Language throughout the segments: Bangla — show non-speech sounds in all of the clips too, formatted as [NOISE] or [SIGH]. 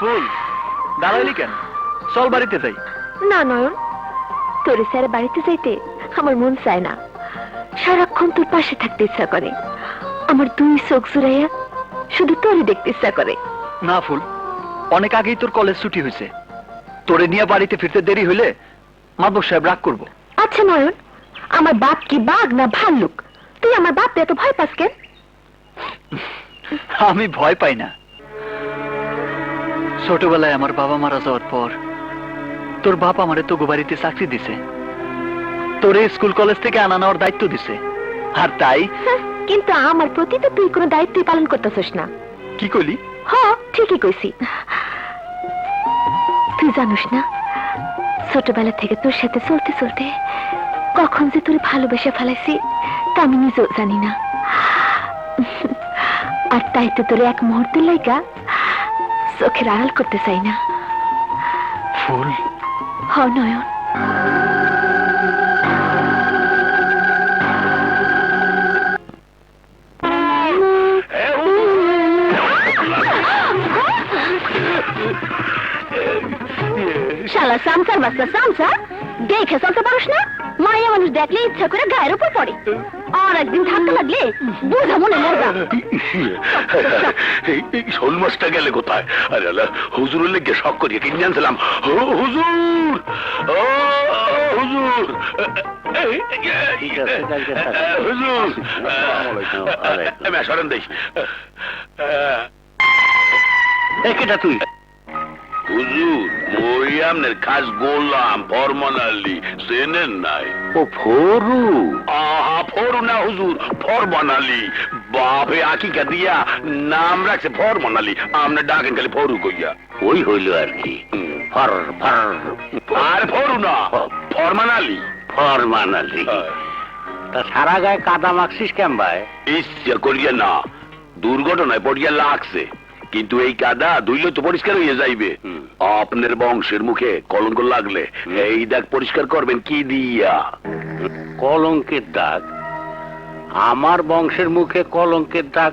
ফুল। দাঁড়াইলি কেন? চল বাড়িতে যাই। না নয়ন। তোর স্যার বাড়িতে যাইতে আমার মন চায় না। সারাক্ষণ তোর পাশে থাকতে ইচ্ছা করে। আমার দুই চোখ জুড়াইয়া শুধু তোরে দেখতে ইচ্ছা করে। না ফুল। অনেক আগেই তোর কলেজ ছুটি হয়েছে। তোরে নিয়ে বাড়িতে ফিরতে দেরি হইলে মাদক সাহেব রাগ করব। আচ্ছা নয়ন। আমার বাপ কি বাঘ না ভাল্লুক? তুই আমার বাপকে এত ভয় পাস কেন? আমি ভয় পাই না। ছোটবেলায় আমার বাবা মারা যাওয়ার পর তোর বাপ আমারে তোগো বাড়িতে চাকরি দিছে। তোরে স্কুল কলেজ থেকে আনা নেওয়ার দায়িত্ব দিছে। আর তাই হ্যাঁ, কিন্তু আমার প্রতি তো তুই কোনো দায়িত্বই পালন করতেছিস না। কি কইলি? হ ঠিকই কইছি। তুই জানিস না ছোটবেলা থেকে তোর সাথে চলতে চলতে কখন যে তোর ভালোবেসে ফেলাইছি তা আমি নিজেও জানি না। আর তাই তো তোর এক মুহূর্তের লাইগা চোখের আড়াল করতে চাই না। ফুল? হ নয়ন। শালা সামসার বাচ্চা সামসা। দেখে চলতে পারস না? মায়া মানুষ দেখলে ইচ্ছা করে গায়ের উপর পড়ে। আর একদিন থাকতে লাগলে বুঝা মনে মরবা এই শোল মাছটা গেলে কোথায়? আরে আল্লাহ হুজুরের লেগে শখ করিয়ে কিনে জানছিলাম হুজুর! ও হুজুর! সরেন তুই? হুজুর খাস গোলাম ফরমান আলী চেনেন নাই? ও ফরু? আহা না হুজুর? ফরমান আলী বাপে আকিকা দিয়া নাম রাখছে ফরমান আলী আমনে ডাকেন খালি ফরু কইয়া। ওই হইল আর কি। ফর ফর আর ফরু না ফরমান আলী ফরমান আলী তা সারা গায়ে কাদা মাখছিস কেন ভাই? ইচ্ছা করিয়া না। দুর্ঘটনায় পড়িয়া লাগছে। কিন্তু এই কাদা ধুইলে তো পরিষ্কার হয়ে যাইবে। আপনার বংশের মুখে কলঙ্ক লাগলে এই দাগ পরিষ্কার করবেন কি দিয়া? কলঙ্কের দাগ? আমার বংশের মুখে কলঙ্কের দাগ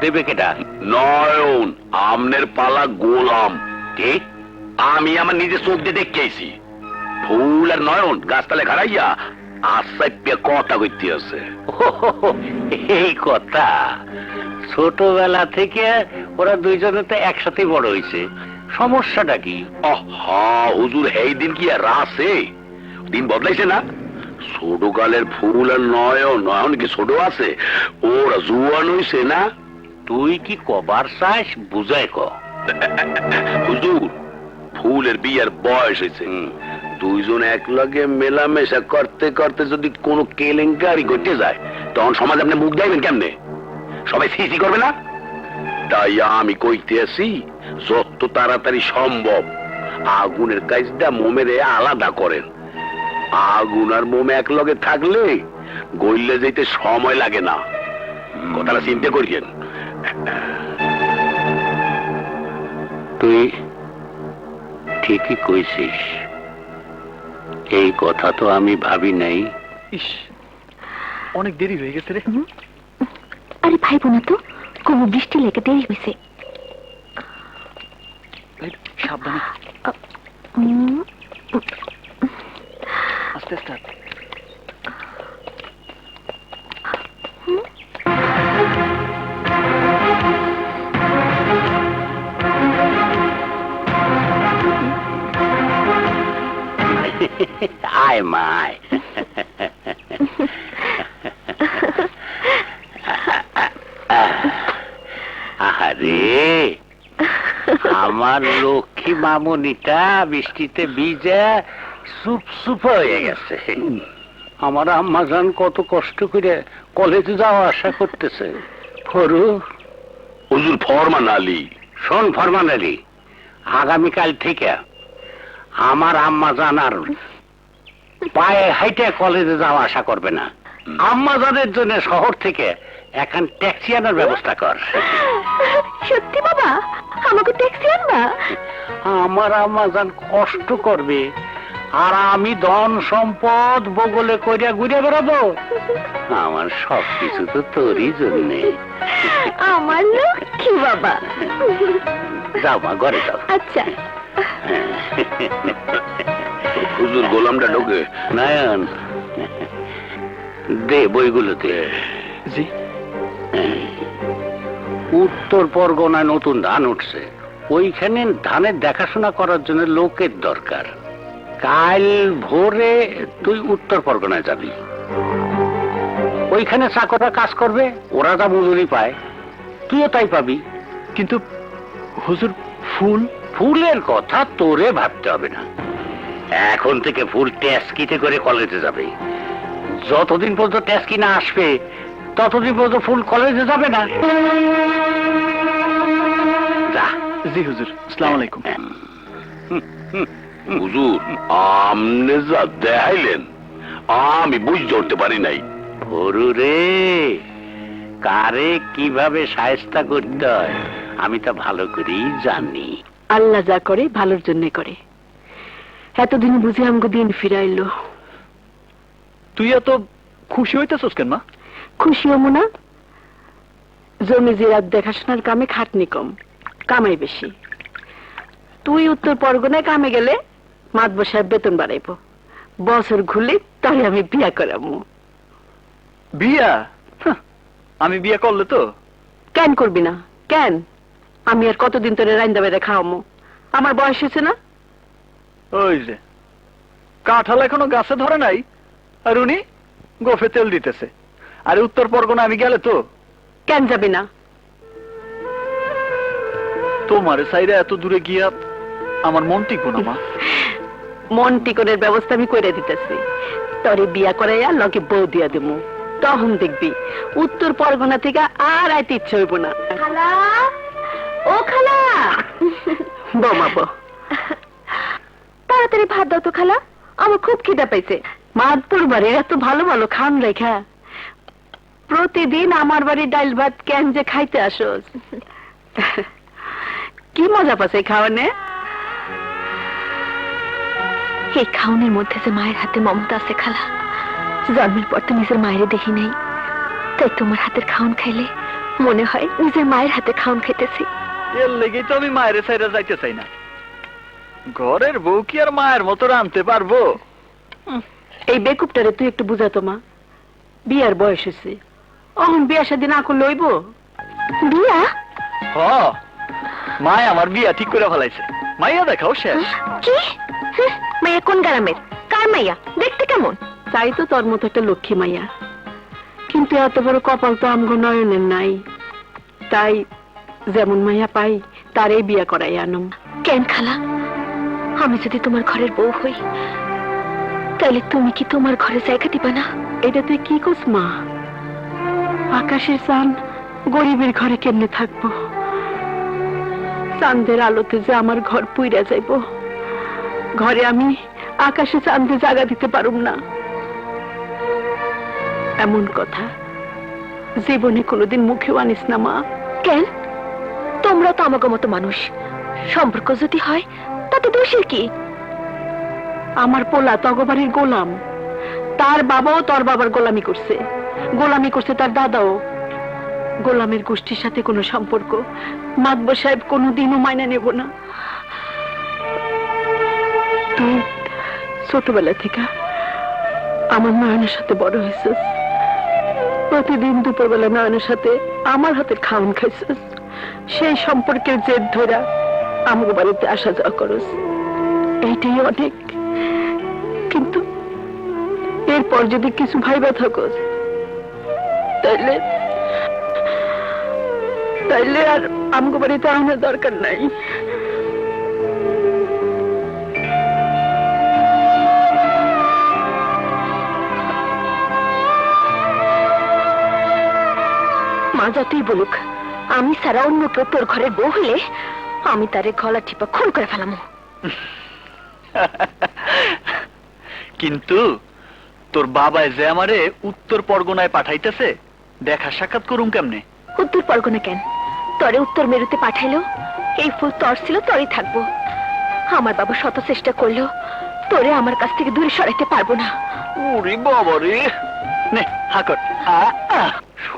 দেবে কেটা নয়ন আমনের পালা গোলাম। ঠিক আমি আমার নিজে চোখ দিয়ে দেখেছি ফুল আর নয়ন গাছতলে খাড়াইয়া কথা কইতে আছে। এই কথা। ছোটবেলা থেকে ওরা দুইজনে তো একসাথে বড় হয়েছে সমস্যাটা কি? হুজুর এই দিন কি আর আছে? দিন বদলাইছে না? ছোট কালের ফুল আর নয়ন নয়ন কি ছোট আছে। ওরা জুয়ান হইছে না? তুই কি কবার চাস? বুঝাই ক। হুজুর ফুলের বিয়ার বয়স হয়েছে দুইজন এক লগে মেলামেশা করতে করতে যদি কোনো কেলেঙ্কারি ঘটে যায় তখন সমাজ আপনি মুখ দেবেন কেমনে? সবাই সিসি করবে না? তাই আমি কইতে আছি যত তাড়াতাড়ি সম্ভব আগুনের কাজটা মোমের আলাদা করেন। আগুন আর মোম এক লগে থাকলে গইলে যেতে সময় লাগে না। কথাটা চিন্তা করিয়েন। তুই ঠিকই কইছিস। এই কথা তো আমি ভাবি নাই। ইস অনেক দেরি হয়ে গেছে রে। আরে ভাই বোনা তো কোনো বৃষ্টি লেগে দেরি হয়েছে সাবধানে। আস্তে। আয় মায় আরে আমার লক্ষ্মী মামনিটা বৃষ্টিতে ভিজে সুপ সুপ হয়ে গেছে। আমার আম্মা জান কত কষ্ট করে কলেজে যাওয়া আশা করতেছে। ফরু। হুজুর ফরমান আলী। শোন ফরমান আলী আগামীকাল থেকে আমার আম্মা জানার পায়ে হাইটে কলেজে যাওয়া আশা করবে না। আম্মা জানের জন্য শহর থেকে এখন ট্যাক্সি আনার ব্যবস্থা কর। সত্যি বাবা? আমাকে ট্যাক্সি আনবা? আমার আম্মা জান কষ্ট করবে। আর আমি ধন সম্পদ বগলে করিয়া ঘুরে বেড়াবো। আমার সব কিছু তো তোরই জন্যে। আমার লক্ষ্মী বাবা। যাও মা ঘরে যাও। আচ্ছা। হুজুর গোলামটা ঢোকে। নয়ন দে বইগুলোতে। জি। উত্তর পরগনায় নতুন ধান উঠছে। ওইখানে ধানের দেখাশোনা করার জন্য লোকের দরকার। কাল ভোরে তুই উত্তর পরগনায় যাবি। ওইখানে চাকররা কাজ করবে ওরা যা মজুরি পায় তুইও তাই পাবি। কিন্তু হুজুর ফুল? ফুলের কথা তোরে ভাবতে হবে না। এখন থেকে ফুল ট্যাস্কিতে করে কলেজে যাবে। যতদিন পর্যন্ত ট্যাস্কি না আসবে ততদিন পর্যন্ত ফুল কলেজে যাবে না। যা। জি হুজুর আসসালামু আলাইকুম। হুজুর আমনে যা দেখাইলেন। আমি বুঝতে উঠতে পারি নাই। হরু রে কারে কীভাবে সায়স্তা করতে হয় আমি তা ভালো করেই জানি। আল্লাহ যা করে ভালোর জন্য করে। এতদিন বুঝি আমাকে দিন ফিরাইলো। তুই এত খুশি হইতেছস কেন মা? খুশি হমু না। জমি জিরাত দেখাশোনার কামে খাটনি কম কামাই বেশি। তুই উত্তর পরগনায় কামে গেলে মাতব সাহেব বেতন বাড়াইব। বছর ঘুরলে তাই আমি বিয়া করাবো বিয়া? আমি বিয়া করলে তো? কেন করবি না? কেন? আমি আর কতদিন তোরে রাইন্দা বেড়ে খাওয়ামো? আমার বয়স হয়েছে না? ওই যে কাঁঠাল এখনও গাছে ধরে নাই। আর উনি গোফে তেল দিতেছে। আরে উত্তর পরগনা আমি গেলে তো? কেন যাবি না? তোমার সাইডে এত দূরে গিয়া আমার মন টিকবো না মা। [LAUGHS] মন টিকনের ব্যবস্থা আমি করে দিতেছি। তরে বিয়া করাইয়া লগে বউ দিয়া দেবো তখন দেখবি উত্তর পরগনা থেকে আর আইতে ইচ্ছে হইব না। খালা? ও খালা? তাড়াতাড়ি ভাত দাও তো খালা। আমার খুব খিদা পাইছে। মাদপুর বাড়ির এত ভালো ভালো খান রেখা। প্রতিদিন আমার বাড়ি ডাইল ভাত কেন যে খাইতে আসোস? কি মজা পাচ্ছে খাওয়ানে? এই খাওনের মধ্যে যে মায়ের হাতে মমতা আছে খালা জন্মের পর তো নিজের মায়ের দেখি নাই। তাই তোমার হাতের খাওন খাইলে মনে হয় নিজের মায়ের হাতে খাওন খাইতেছি। এর লেগেই তো আমি মায়ের সাইডে যাইতে চাই না। ঘরের বউ কি আর মায়ের মতো রানতে পারব? এই বেকুবটারে তুই একটু বুঝাতো মা। বিয়ার বয়স হয়েছে। অহন বিয়া শাদি না করলে হইব? বিয়া? হ। মায় আমার বিয়া ঠিক করে ফেলাইছে। মাইয়া দেখাও শেষ। কি? মাইয়া কোন গ্রামের? কার মাইয়া? দেখতে কেমন? তাই তো তোর মতো একটা লক্ষ্মী মাইয়া। কিন্তু এত বড় কপাল তো আমগো নয়নের নাই। তাই যেমন মাইয়া পাই তারই বিয়া করাই আনম। কেন খালা? আমি যদি তোমার ঘরের বউ হই তাহলে তুমি কি তোমার ঘরে জায়গা দিবা না? এটা তুই কি কস মা? আকাশের চান গরিবের ঘরে কেমনে থাকব? চাঁদের আলোতে যে আমার ঘর পুইরা যাইব। ঘরে আমি আকাশে চাঁদে জায়গা দিতে পারুম না। এমন কথা জীবনে কোনোদিন মুখেও আনিস না মা। কেন? তোমরা তো আমাকে মতো মানুষ। সম্পর্ক যদি হয় তাতে দোষের কি? আমার পোলা তগবাড়ির গোলাম। তার বাবাও তোর বাবার গোলামি করছে। গোলামি করছে তার দাদাও। গোলামের গোষ্ঠীর সাথে কোনো সম্পর্ক মাতব সাহেব কোনোদিনও মাইনা নেব না। ছোটবেলা থেকে আমার নয়নের সাথে বড় হয়েছিস। প্রতিদিন দুপুরবেলা নয়নের সাথে আমার হাতের খাওয়ান খাইছিস। সেই সম্পর্কের জেদ ধরা আমার বাড়িতে আসা যাওয়া করস। এইটাই অনেক। কিন্তু এরপর যদি কিছু ভাইবা থাকস, তাইলে তাইলে আর আমগো বাড়িতে আনার দরকার নাই। মা যতই বলুক আমি সারা অন্য কেউ তোর ঘরের বউ হলে আমি তারে গলা টিপা খুন করে ফেলামো। [LAUGHS] কিন্তু তোর বাবায় যে আমারে উত্তর পরগনায় পাঠাইতেছে দেখা সাক্ষাৎ করুম কেমনে? উত্তর পরগনা কেন? তরে উত্তর মেরুতে পাঠাইলো এই ফুল তর ছিল তরই থাকব। আমার বাবা শত চেষ্টা করল তোরে আমার কাছ থেকে দূরে সরাইতে পারব না। ওরে বাবা রে নে হাকর। আ